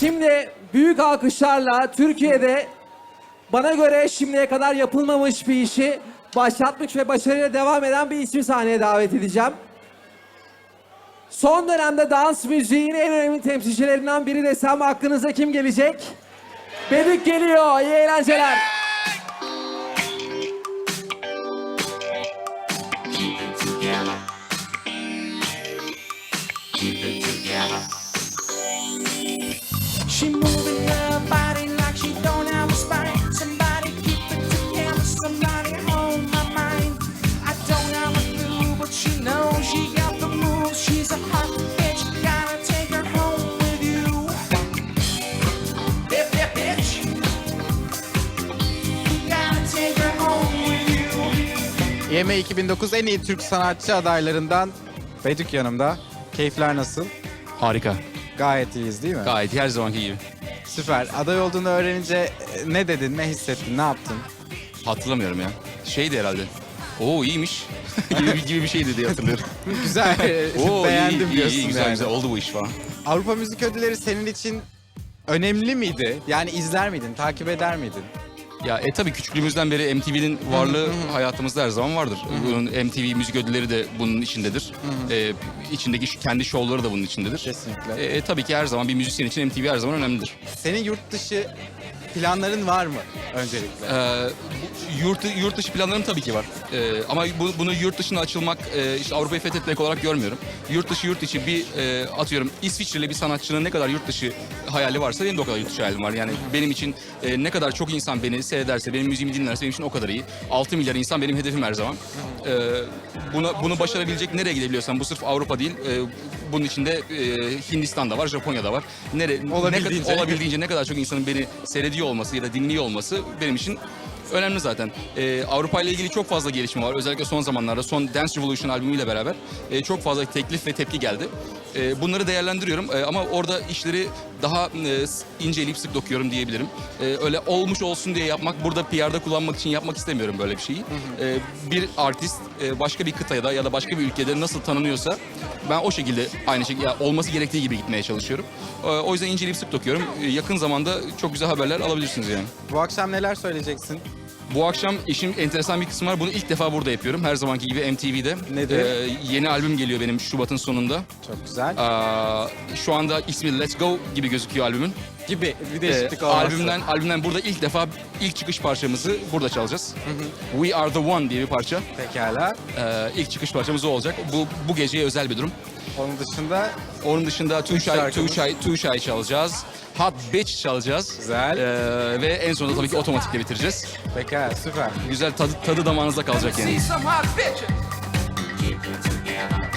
Şimdi büyük alkışlarla Türkiye'de bana göre şimdiye kadar yapılmamış bir işi başlatmış ve başarıyla devam eden bir ismi sahneye davet edeceğim. Son dönemde dans müziğin en önemli temsilcilerinden biri desem aklınıza kim gelecek? Bedik geliyor. İyi eğlenceler. Keep it YM 2009 en iyi Türk sanatçı adaylarından Bedük yanımda. Keyifler nasıl? Harika. Gayet iyiyiz değil mi? Gayet her zamanki gibi. Süper. Aday olduğunu öğrenince e, ne dedin, ne hissettin, ne yaptın? Hatırlamıyorum ya. Şeydi herhalde. Oo iyiymiş. gibi, gibi bir şeydi diye hatırlıyorum. Güzel. Oo Beğendim iyi, iyi, diyorsun iyi, güzel yani. güzel oldu bu iş falan. Avrupa Müzik Ödülleri senin için önemli miydi? Yani izler miydin, takip eder miydin? Ya e tabii küçüklüğümüzden beri MTV'nin varlığı hayatımızda her zaman vardır. Bunun MTV müzik ödülleri de bunun içindedir. E, içindeki şu- kendi şovları da bunun içindedir. Kesinlikle. E, e, tabii ki her zaman bir müzisyen için MTV her zaman önemlidir. Senin yurt dışı planların var mı öncelikle? Ee, yurt, yurt dışı planlarım tabii ki var. Ee, ama bu- bunu yurt dışına açılmak, e, işte Avrupa'yı fethetmek olarak görmüyorum. Yurt dışı yurt içi bir e, atıyorum İsviçreli bir sanatçının ne kadar yurt dışı hayali varsa benim de o kadar yurt dışı hayalim var. Yani benim için e, ne kadar çok insan beni seyrederse, benim müziğimi dinlerse benim için o kadar iyi. 6 milyar insan benim hedefim her zaman. Ee, bunu, bunu başarabilecek nereye gidebiliyorsam bu sırf Avrupa değil. e, bunun içinde e, Hindistan'da var, Japonya'da var. Nere, ne Olabildiğince. kadar- olabildiğince ne kadar çok insanın beni seyrediyor olması ya da dinliyor olması benim için önemli zaten. Ee, Avrupa ile ilgili çok fazla gelişme var. Özellikle son zamanlarda son Dance Revolution albümüyle beraber e, çok fazla teklif ve tepki geldi. E, bunları değerlendiriyorum E, ama orada işleri daha e, inceleyip sık dokuyorum diyebilirim. E, öyle olmuş olsun diye yapmak, burada PR'da kullanmak için yapmak istemiyorum böyle bir şeyi. E, bir artist e, başka bir kıtada ya da başka bir ülkede nasıl tanınıyorsa ben o şekilde aynı şekilde ya olması gerektiği gibi gitmeye çalışıyorum. E, o yüzden inceleyip sık dokuyorum. E, yakın zamanda çok güzel haberler alabilirsiniz yani. Bu akşam neler söyleyeceksin? Bu akşam işin enteresan bir kısmı var. Bunu ilk defa burada yapıyorum. Her zamanki gibi MTV'de. Nedir? Ee, yeni albüm geliyor benim Şubat'ın sonunda. Çok güzel. Aa, şu anda ismi Let's Go gibi gözüküyor albümün. Gibi bir değişiklik olması. albümden albümden burada ilk defa ilk çıkış parçamızı burada çalacağız. We Are The One diye bir parça. Pekala. Ee, ilk çıkış parçamız o olacak. Bu bu geceye özel bir durum. Onun dışında Onun dışında Two şarkımız. Two Shy çalacağız. Hot Bitch çalacağız. Güzel. Ee, ve en sonunda tabii ki otomatikle bitireceğiz. pekala süper. Güzel tadı, tadı damağınızda kalacak yani. See some bitches. Hot